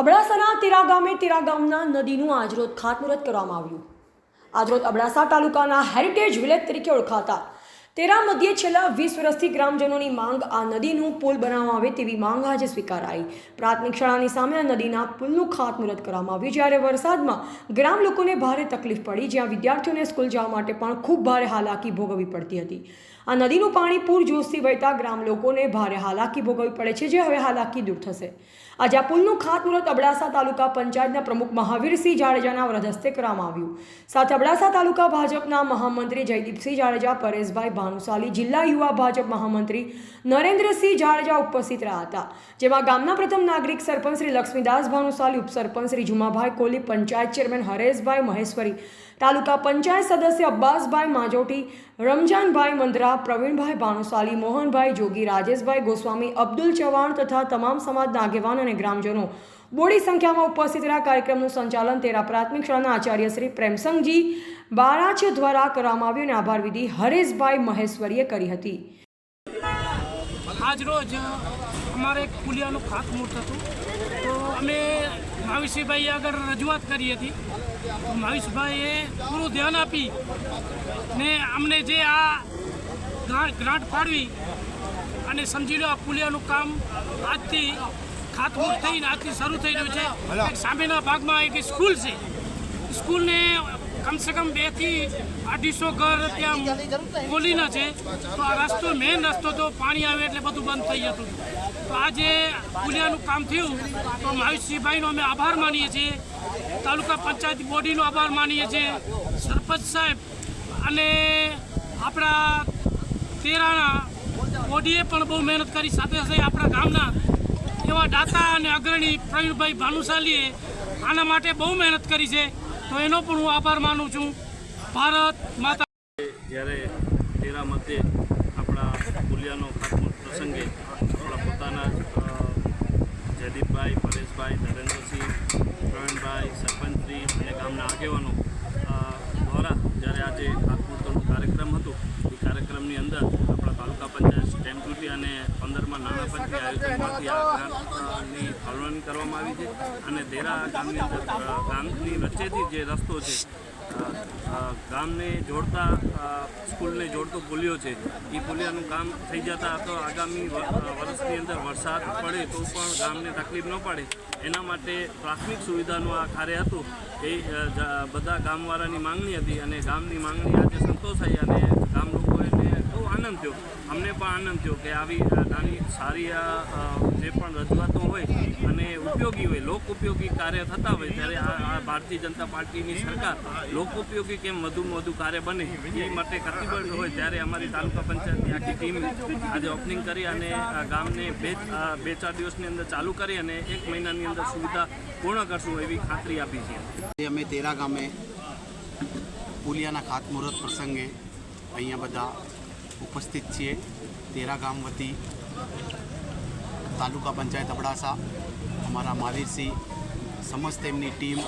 અબડાસાના તેરા ગામે તેરા ગામના નદીનું આજરોજ ખાતમુહૂર્ત કરવામાં આવ્યું. આજરોજ અબડાસા તાલુકાના હેરિટેજ વિલેજ તરીકે ઓળખાતા તેરા મધ્યે છેલ્લા વીસ વર્ષથી ગ્રામજનોની માંગ આ નદીનું પુલ બનાવવામાં આવે તેવી માંગ આજે સ્વીકારાઈ. પ્રાથમિક શાળાની સામે આ નદીના પુલનું ખાતમુહૂર્ત કરવામાં આવ્યું. જ્યારે વરસાદમાં ગ્રામ લોકોને ભારે તકલીફ પડી, જ્યાં વિદ્યાર્થીઓને સ્કૂલ જવા માટે પણ ખૂબ ભારે હાલાકી ભોગવવી પડતી હતી. આ નદીનું પાણી પૂર જોશથી વહેતા ગ્રામ લોકોને ભારે હાલાકી ભોગવવી પડે છે, જે હવે હાલાકી દૂર થશે. આજે આ પુલનું ખાતમુહૂર્ત અબડાસા તાલુકા પંચાયતના પ્રમુખ મહાવીરસિંહ જાડેજાના વરદ હસ્તે કરવામાં આવ્યું. સાથે અબડાસા તાલુકા ભાજપના મહામંત્રી જયદીપસિંહ જાડેજા, પરેશભાઈ ભાનુશાલી, જિલ્લા યુવા ભાજપ મહામંત્રી નરેન્દ્રસિંહ જાડેજા ઉપસ્થિત રહ્યા હતા, જેમાં ગામના પ્રથમ નાગરિક સરપંચ શ્રી લક્ષ્મીદાસ ભાનુશાલી, ઉપસરપંચ શ્રી જુમાભાઈ કોહલી પંચાયત ચેરમેન હરેશભાઈ મહેશ્વરી, તાલુકા પંચાયત સદસ્ય અબ્બાસભાઈ માજોટી, રમજાનભાઈ મંદરા પ્રવીણભાઈ ભાનુશાલી, મોહનભાઈ જોગી, રાજેશભાઈ ગોસ્વામી, અબ્દુલ ચૌહાણ તથા તમામ સમાજના આગેવાન અને ગ્રામજનો. બોડી સંખ્યામાં ઉપસ્થિત રહ્યા કાર્યક્રમનું સંચાલન તેરા પ્રાથમિક શાળાના આચાર્ય શ્રી પ્રેમસંગજી બારાચ દ્વારા કરવામાં આવ્યું અને આભાર વિધિ હરેશભાઈ મહેશ્વરીએ કરી હતી. આજ રોજ અમારે એક પુલિયાનું ખાતમુહૂર્ત હતું. તો અમે મહાવીરસિંહભાઈ આગળ રજૂઆત કરી હતી. તો મહાવીરભાઈએ પૂરું ધ્યાન આપી ને અમને જે આ ગ્રાન્ટ ફાળવી અને સમજી લો આ પુલિયાનું કામ આજથી ખાતમુહૂર્ત થઈને આજથી શરૂ થઈ રહ્યું છે. એક સામેના ભાગમાં એક સ્કૂલ છે. સ્કૂલને કમસે કમ બેથી અઢીસો ઘર ત્યાં બોલીના છે. તો આ રસ્તો મેઇન રસ્તો તો પાણી આવે એટલે બધું બંધ થઈ જતું. તો આજે પુલિયાનું કામ થયું. તો માયુષીભાઈનો અમે આભાર માનીએ છીએ. તાલુકા પંચાયત બોડીનો આભાર માનીએ છીએ. સરપંચ સાહેબ અને તેરાના બોડીએ પણ બહુ મહેનત કરી. સાથે સાથે આપણા ગામના એવા દાતા અને અગ્રણી પ્રવીણભાઈ ભાનુશાલીએ આના માટે બહુ મહેનત કરી છે. તો એનો પણ હું આભાર માનું છું. ભારત માતા જ્યારે તેરા મધ્યે આપણા પુલિયાનો પ્રસંગે આપણા પોતાના જયદીપભાઈ, પરેશભાઈ, નરેન્દ્રસિંહ, પ્રવીણભાઈ, સરપંચશ્રી અને ગામના આગેવાનો દ્વારા જ્યારે આજે ખાતમુહૂર્તનો કાર્યક્રમ હતો કાર્યક્રમની અંદર આપણા તાલુકા પંચાયત સ્ટેમ્પ ડ્યુટી અને પંદરમાં નાણાં પંચની આયોજનમાંથી આ ગ્રાન્ટની ફાળવણી કરવામાં આવી છે અને તેરા ગામની અંદર ગામની વચ્ચેથી જે રસ્તો છે ગામને જોડતા સ્કૂલને જોડતો પુલિયો છે એ પુલિયાનું કામ થઈ જતા તો આગામી વર્ષની અંદર વરસાદ પડે તો પણ ગામને તકલીફ ન પડે. એના માટે પ્રાથમિક સુવિધાનું આ કાર્ય હતું. એ બધા ગામવાળાની માંગણી હતી અને ગામની માંગણી આજે સંતોષાઈ અને ગામ બહુ આનંદ થયો. અમને પણ આનંદ થયો કે આવી નાની સારી આ જે પણ રજૂઆતો હોય અને ઉપયોગી હોય લોક ઉપયોગી કાર્ય થતા હોય ત્યારે આ ભારતીય જનતા પાર્ટીની સરકાર લોક ઉપયોગી કેમ વધુમાં વધુ કાર્ય બને એ માટે કતિબદ્ધ હોય ત્યારે અમારી તાલુકા પંચાયતની આખી ટીમ આજે ઓપનિંગ કરી અને ગામને બે બે ચાર દિવસની અંદર ચાલુ કરી અને એક મહિનાની અંદર સુવિધા પૂર્ણ કરશું એવી ખાતરી આપી છે. અમે તેરા ગામે પુલિયાના ખાતમુહૂર્ત પ્રસંગે અહીંયા બધા ઉપસ્થિત છીએ તેરા ગામ વતી, તાલુકા પંચાયત અબડાસા, અમારા મહાવીરસિંહ સમસ્ત એમની ટીમ,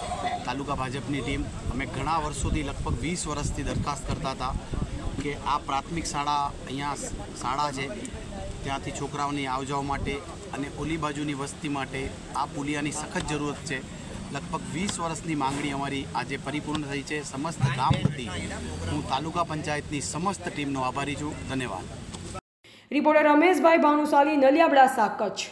તાલુકા ભાજપની ટીમ. અમે ઘણા વર્ષોથી લગભગ વીસ વર્ષથી દરખાસ્ત કરતા હતા કે આ પ્રાથમિક શાળા અહીંયા શાળા છે. ત્યાંથી છોકરાઓની આવજાવ માટે અને ઓલી બાજુની વસ્તી માટે આ પુલિયાની સખત જરૂરત છે. લગભગ વીસ વર્ષની માંગણી અમારી આજે પરિપૂર્ણ થઈ છે. સમસ્ત ગામ વતી હું તાલુકા પંચાયતની સમસ્ત ટીમનો આભારી છું. ધન્યવાદ. રિપોર્ટર રમેશભાઈ ભાનુશાલી, નલિયાબડા કચ્છ